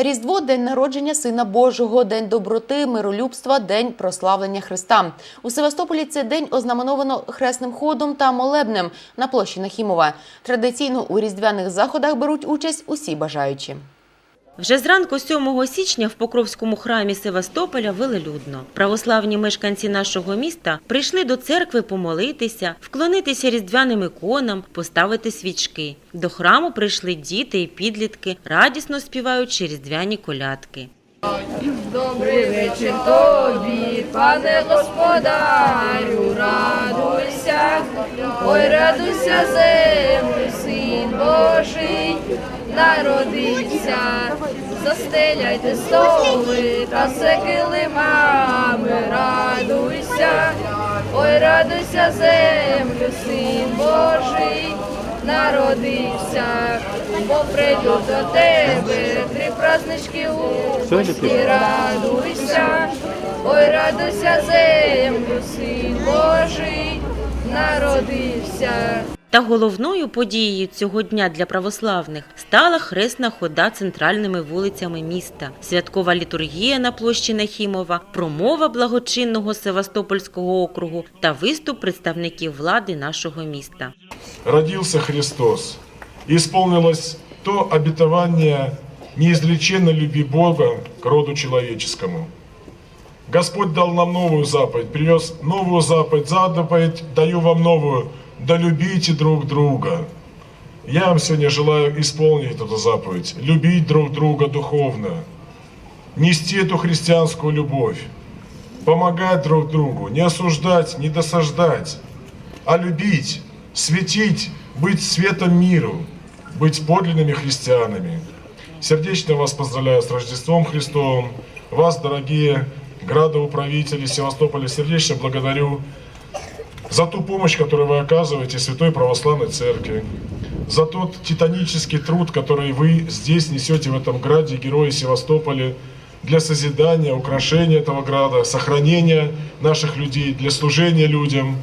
Різдво день народження Сина Божого, день доброти, миролюбства, день прославлення Христа. У Севастополі цей день ознаменовано хресним ходом та молебнем на площі Нахімова. Традиційно у різдвяних заходах беруть участь усі бажаючі. Вже зранку 7 січня в Покровському храмі Севастополя велелюдно. Православні мешканці нашого міста прийшли до церкви помолитися, вклонитися різдвяним іконам, поставити свічки. До храму прийшли діти і підлітки, радісно співаючи різдвяні колядки. Добрий вечір тобі, пане господарю, радуйся, ой, радуйся, землю, син Божий, народився, застеляйте столи та все килимами, радуйся, ой, радуйся, землю, син Божий, народився, бо прийдуть до тебе три празднички у гості, радуйся, ой, радуйся, землю, син Божий, народився. Та головною подією цього дня для православних стала хресна хода центральними вулицями міста, святкова літургія на площі Нахімова, промова благочинного Севастопольського округу та виступ представників влади нашого міста. родился Христос. И исполнилось то обетование неизреченной любви Бога к роду человеческому. Господь дал нам новую заповедь, принес новую заповедь, заповедь даю вам новую, да любите друг друга. Я вам сегодня желаю исполнить эту заповедь, любить друг друга духовно, нести эту христианскую любовь, помогать друг другу, не осуждать, не досаждать, а любить, светить, быть светом миру, быть подлинными христианами. Сердечно вас поздравляю с Рождеством Христовым. Вас, дорогие градоуправители Севастополя, сердечно благодарю за ту помощь, которую вы оказываете Святой Православной Церкви, за тот титанический труд, который вы здесь несете в этом граде, герои Севастополя, для созидания, украшения этого града, сохранения наших людей, для служения людям.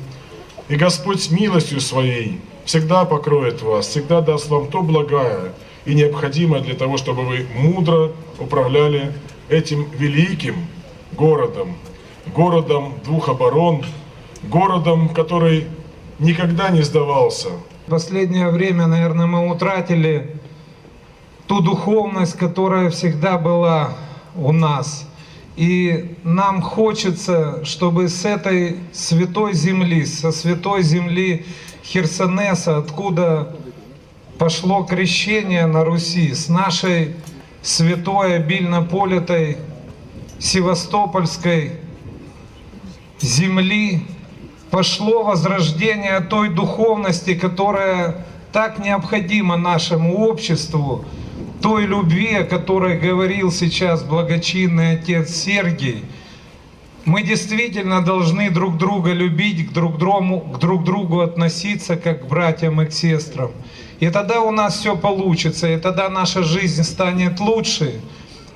И Господь милостью Своей всегда покроет вас, всегда даст вам то благое и необходимое для того, чтобы вы мудро управляли этим великим городом, городом двух оборон, городом, который никогда не сдавался, В последнее время, наверное, мы утратили ту духовность, которая всегда была у нас. И нам хочется, чтобы с этой святой земли, со святой земли Херсонеса, откуда пошло крещение на Руси, с нашей святой, обильно политой Севастопольской земли пошло возрождение той духовности, которая так необходима нашему обществу, той любви, о которой говорил сейчас благочинный отец Сергий. Мы действительно должны друг друга любить, к друг, другу, к друг другу относиться как к братьям и к сестрам. И тогда у нас все получится, и тогда наша жизнь станет лучше,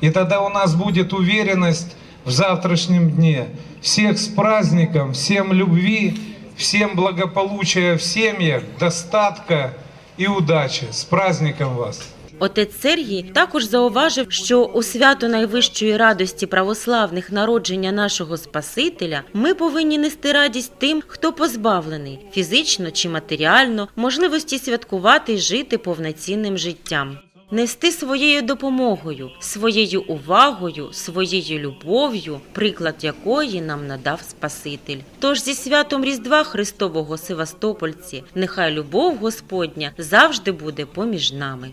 и тогда у нас будет уверенность в завтрашнем дне. Всех с праздником, всем любви, всем благополучия в семьях, достатка и удачи. С праздником вас! Отець Сергій також зауважив, що у свято найвищої радості православних народження нашого Спасителя ми повинні нести радість тим, хто позбавлений фізично чи матеріально можливості святкувати і жити повноцінним життям. Нести своєю допомогою, своєю увагою, своєю любов'ю, приклад якої нам надав Спаситель. Тож зі святом Різдва Христового Севастопольці, нехай любов Господня завжди буде поміж нами.